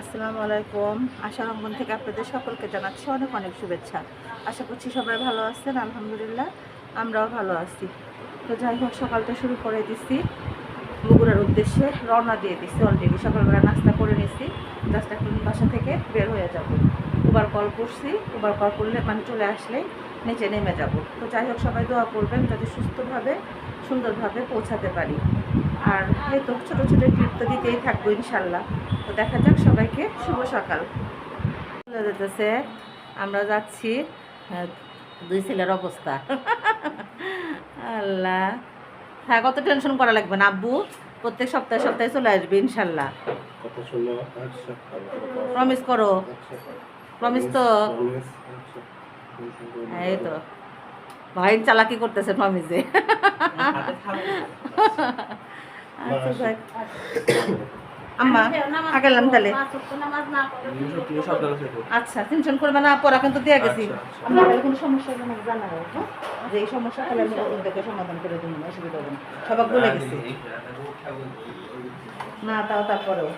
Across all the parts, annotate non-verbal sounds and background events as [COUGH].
আসসালামু আলাইকুম। আশা রঙ্গন থেকে আপনাদের সকলকে জানাচ্ছি অনেক অনেক শুভেচ্ছা। আশা করছি সবাই ভালো আছেন, আলহামদুলিল্লাহ। আমরাও ভালো আছি। তো যাই হোক, সকালটা শুরু করে দিছি। বগুড়ার উদ্দেশ্যে রওনা দিয়ে দিছি অলরেডি সকালবেলা নাস্তা করে নিছি। জাস্ট এখন বাসা থেকে বের হয়ে যাব। উবার কল করছি। উবার কল করলে মানে চলে আসলেই নিচে নেমে যাব। তো যাই হোক, সবাই দোয়া করবেন যাতে সুস্থভাবে, সুন্দরভাবে পৌঁছাতে পারি। আর এই তো ছোটো ছোটো ক্লিপ তো দিতেই থাকব ইনশাল্লাহ। তো দেখা যাক সবাইকে শুভ সকাল। চলে যেতেছে। আমরা যাচ্ছি হ্যাঁ, দুই ছেলের অবস্থা। আল্লাহ। হ্যাঁ কত টেনশন করা লাগবে না আব্বু? প্রত্যেক সপ্তাহে সপ্তাহে চলে আসবে ইনশাল্লাহ। প্রমিস করো। প্রমিস তো। হ্যাঁ, এই তো। ভাই চালাকি করতেছে প্রমিসে [LAUGHS] [LAUGHS] আচ্ছা যাক। আম্মা আগালাম তাহলে। আচ্ছা টেনশন করবে না পড়া কিন্তু দিয়ে গেছি। আচ্ছা, আচ্ছা। আমরা কোনো সমস্যা হ্যাঁ? যে এই সমস্যা তাহলে আমি ওদেরকে সমাধান করে দেবো অসুবিধা হবে না। সবাই বলে গেছি। না তাও তারপরেও।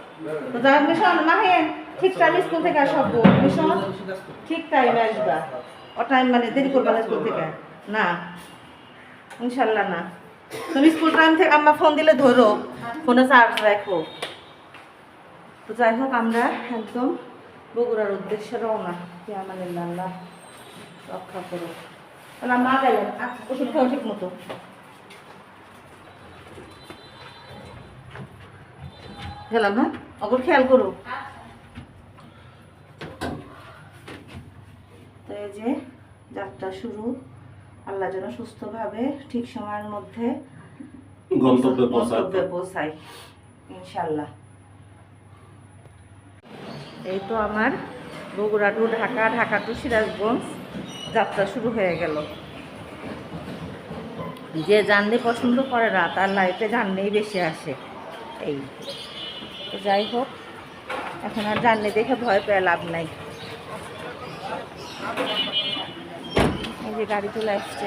তো মিশন মাহেন ঠিক টাইম স্কুল থেকে আসব মিশন ঠিক টাইমে আসবা। ও টাইম মানে দেরি করবা না স্কুল থেকে। না ইনশাল্লাহ না। তুমি স্কুল টাইম থেকে আম্মা ফোন দিলে ধরো। ফোনে চার্জ রাখো। তো যাই হোক, আমরা একদম বগুড়ার উদ্দেশ্যে রওনা। কি আল্লাহ রক্ষা করো। তাহলে মা গেলেন ওষুধ খাও ঠিক মতো। গেলাম হ্যাঁ? অগর খেয়াল করো। তো এই যে যাত্রা শুরু। আল্লাহ যেন সুস্থভাবে ঠিক সময়ের মধ্যে গন্তব্যে পৌঁছাই ইনশাল্লাহ এই তো আমার বগুড়া টু ঢাকা ঢাকা টু সিরাজগঞ্জ যাত্রা শুরু হয়ে গেল। যে জার্নি পছন্দ করে না তার লাইফে জার্নিই বেশি আসে। এই তো যাই হোক এখন আর জার্নি দেখে ভয় পেয়ে লাভ নাই। যে গাড়ি চলে আসছে।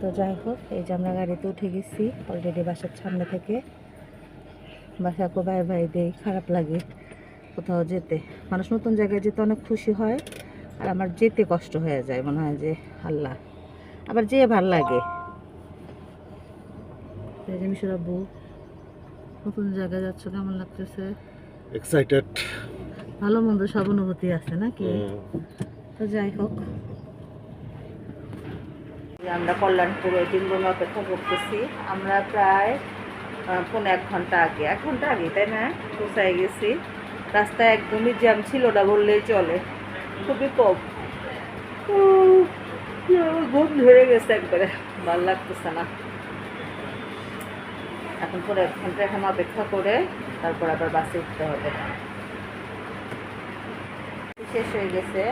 তো যাই হোক, এই যে আমরা গাড়িতে উঠে গেছি অলরেডি বাসার সামনে থেকে। বাসাকে বাই বাই দেই, খারাপ লাগে কোথাও যেতে। মানুষ নতুন জায়গায় যেতে অনেক খুশি হয়, আর আমার যেতে কষ্ট হয়ে যায়, মনে হয় যে আল্লাহ। আবার যেয়ে ভালো লাগে। এই মিশর আব্বু, নতুন জায়গায় যাচ্ছ, কেমন লাগতেছে? এক্সাইটেড ভালো মন্দ সব অনুভূতি আছে নাকি? তো যাই হোক। আমরা কল্যাণপুর ওই তিন বোন অপেক্ষা করতেছি। আমরা প্রায় আহ, পৌনে এক ঘণ্টা আগে এক ঘণ্টা আগে তাই না? পৌঁছায় গেছি। রাস্তায় একদমই জ্যাম ছিল না বললেই চলে। খুবই কম। ঘুম ধরে গেছে একবারে। ভালো লাগতেছে না। এখন পরে এক ঘণ্টা এখন অপেক্ষা করে তারপর আবার বাসে উঠতে হবে। শেষ হয়ে গেছে।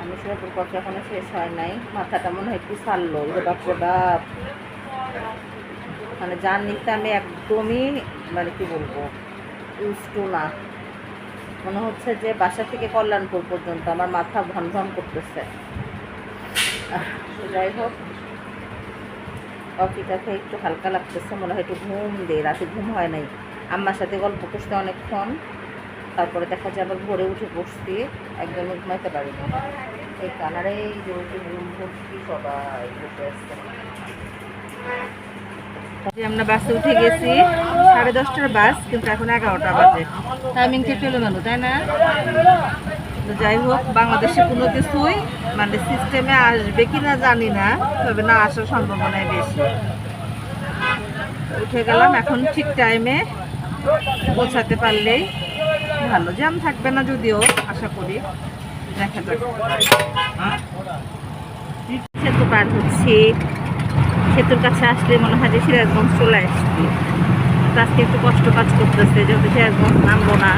আমি সেরকম কথা এখনও শেষ হয় নাই। মাথাটা মনে হয় একটু বাপ। মানে জার্নিতে আমি একদমই মানে কি বলব ইউজ টু না। মনে হচ্ছে যে বাসা থেকে কল্যাণপুর পর্যন্ত আমার মাথা ভন ভন করতেছে। যাই হোক। কফিটা খেয়ে একটু হালকা লাগতেছে, মনে হয় একটু ঘুম দে রাতে ঘুম হয় নাই। আম্মার সাথে গল্প করতে অনেকক্ষণ। তারপরে দেখা যায় আবার ভোরে উঠে বসতে একদমই ঘুমাইতে পারিনি এই কানারে এই যে রুম ভর্তি সবাই বসে আসছে যে আমরা বাসে উঠে গেছি সাড়ে দশটার বাস কিন্তু এখন এগারোটা বাজে। টাইমিং ঠিক এলো কেন তাই না? তো যাই হোক বাংলাদেশে কোনো কিছুই মানে সিস্টেমে আসবে কি না জানি না তবে না আসার সম্ভাবনাই বেশি। উঠে গেলাম এখন ঠিক টাইমে পৌঁছাতে পারলেই ভালো, জ্যাম থাকবে না যদিও, আশা করি। দেখা যাক। সেতু পার হচ্ছি। সেতুর কাছে আসলে মনে হয় যে সিরাজগঞ্জ চলে আসছি। আজকে একটু কষ্ট কাজ করতেছে, যেহেতু সিরাজগঞ্জ নামবো না,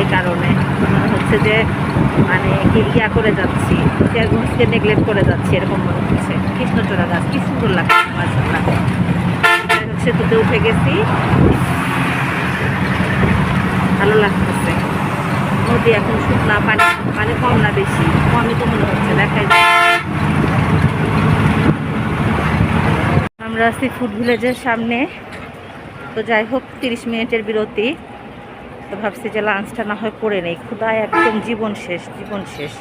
এই কারণে। মনে হচ্ছে যে মানে ইয়া করে যাচ্ছি, সিরাজগঞ্জকে নেগলেক্ট করে যাচ্ছি, এরকম মনে হচ্ছে। কৃষ্ণচূড়া গাছ, কি সুন্দর লাগছে সেতুতে উঠে গেছি। ভালো লাগতেছে নদী এখন শুকনা পানি পানি কম না বেশি? কমই তো মনে হচ্ছে, দেখাই আমরা আছি ফুড ভিলেজের সামনে। তো যাই হোক, তিরিশ মিনিটের বিরতি। তো ভাবছি যে লাঞ্চটা না হয় করে নেই। ক্ষুদায় একদম জীবন শেষ জীবন শেষ।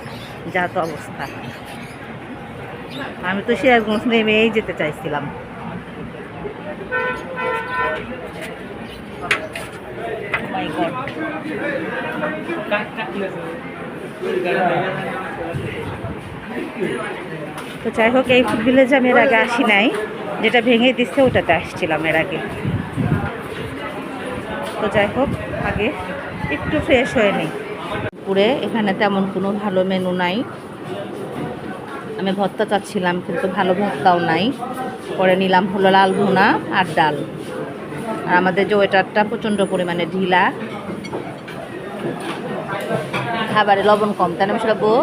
যা তো অবস্থা। আমি তো সিরাজগঞ্জ নেমেই যেতে চাইছিলাম। তো যাই হোক, এই ভিলেজে আমি এর আগে আসি নাই, যেটা ভেঙে দিচ্ছে ওটাতে আসছিলাম এর আগে। তো যাই হোক, আগে একটু ফ্রেশ হয়ে নেই। পুরে এখানে তেমন কোনো ভালো মেনু নাই। আমি ভর্তা চাচ্ছিলাম, কিন্তু ভালো ভর্তাও নাই। পরে নিলাম হলো লাল ভুনা আর ডাল। আর আমাদের যে ওয়েটারটা প্রচণ্ড পরিমাণে ঢিলা। খাবারে লবণ কম, তাই না সেটা বউ?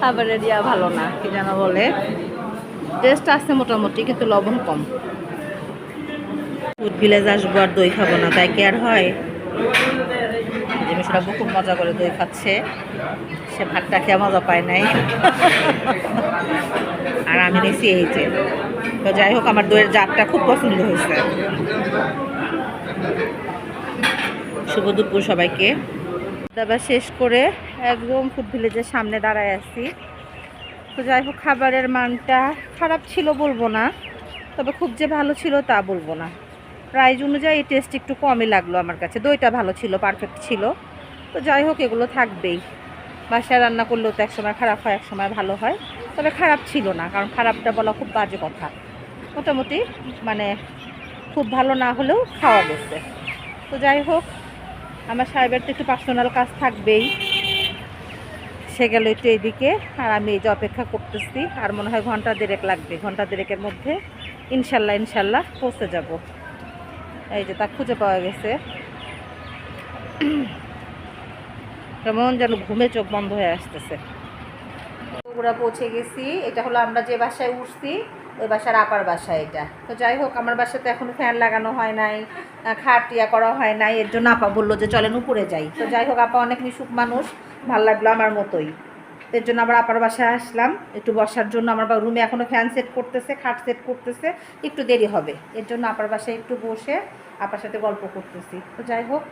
খাবারের ইয়া ভালো না, কি যেন বলে। টেস্ট আছে মোটামুটি, কিন্তু লবণ কম। ভিলেজ আসব আর দই খাব না, তাই কি আর হয়? যে মিশরা খুব মজা করে দই খাচ্ছে। সে ভাতটা খেয়ে মজা পায় নাই। আর আমি নিয়েছি এই যে। তো যাই হোক, আমার দইয়ের জাতটা খুব পছন্দ হয়েছে। শুভ দুপুর সবাইকে। দাবা শেষ করে একদম ফুড ভিলেজের সামনে দাঁড়ায় আছি। তো যাই হোক, খাবারের মানটা খারাপ ছিল বলব না, তবে খুব যে ভালো ছিল তা বলব না। প্রাইজ অনুযায়ী টেস্ট একটু কমই লাগল আমার কাছে। দইটা ভালো ছিল পারফেক্ট ছিল। তো যাই হোক, এগুলো থাকবেই। বাসায় রান্না করলেও তো একসময় খারাপ হয়, একসময় ভালো হয়। তবে খারাপ ছিল না, কারণ খারাপটা বলা খুব বাজে কথা। মোটামুটি মানে খুব ভালো না হলেও খাওয়া গেছে তো যাই হোক, আমার সাহেবের তো একটু পার্সোনাল কাজ থাকবেই। সে গেল একটু এইদিকে, আর আমি এই যে অপেক্ষা করতেছি, আর মনে হয় ঘণ্টা দেড়েক লাগবে। ঘণ্টা দেড়েকের মধ্যে ইনশাল্লাহ ইনশাল্লাহ পৌঁছে যাব। এই যে তা খুঁজে পাওয়া গেছে। কেমন যেন ঘুমে চোখ বন্ধ হয়ে আসতেছে। পৌঁছে গেছি। এটা হলো আমরা যে বাসায় উঠছি ওই বাসার আপার বাসা এটা। তো যাই হোক, আমার বাসাতে এখনও ফ্যান লাগানো হয় নাই খাট ইয়া করা হয় নাই, এর জন্য আপা বলল যে চলেন উপরে যাই। তো যাই হোক, আপা অনেক মিশুক মানুষ, ভালো লাগল আমার মতোই। এর জন্য আবার আপার বাসায় আসলাম, একটু বসার জন্য আমার বা রুমে এখনও ফ্যান সেট করতেছে, খাট সেট করতেছে, একটু দেরি হবে। এর জন্য আপার বাসায় একটু বসে আপার সাথে গল্প করতেছি। তো যাই হোক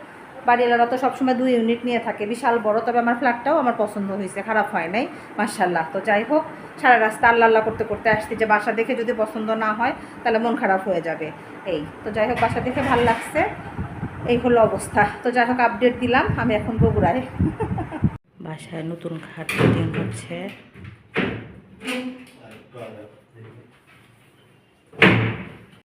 বাড়িওয়ালারা তো সবসময় দুই ইউনিট নিয়ে থাকে। বিশাল বড়, তবে আমার ফ্ল্যাটটাও আমার পছন্দ হয়েছে। খারাপ হয় নাই মার্শাল্লাহ তো যাই হোক, সারা রাস্তা আল্লাহ আল্লাহ করতে করতে আসছি যে বাসা দেখে যদি পছন্দ না হয়, তাহলে মন খারাপ হয়ে যাবে। এই, তো যাই হোক, বাসা দেখে ভালো লাগছে। এই হলো অবস্থা। তো যাই হোক আপডেট দিলাম। আমি এখন বগুড়ায়। বাসায় নতুন খাট হচ্ছে।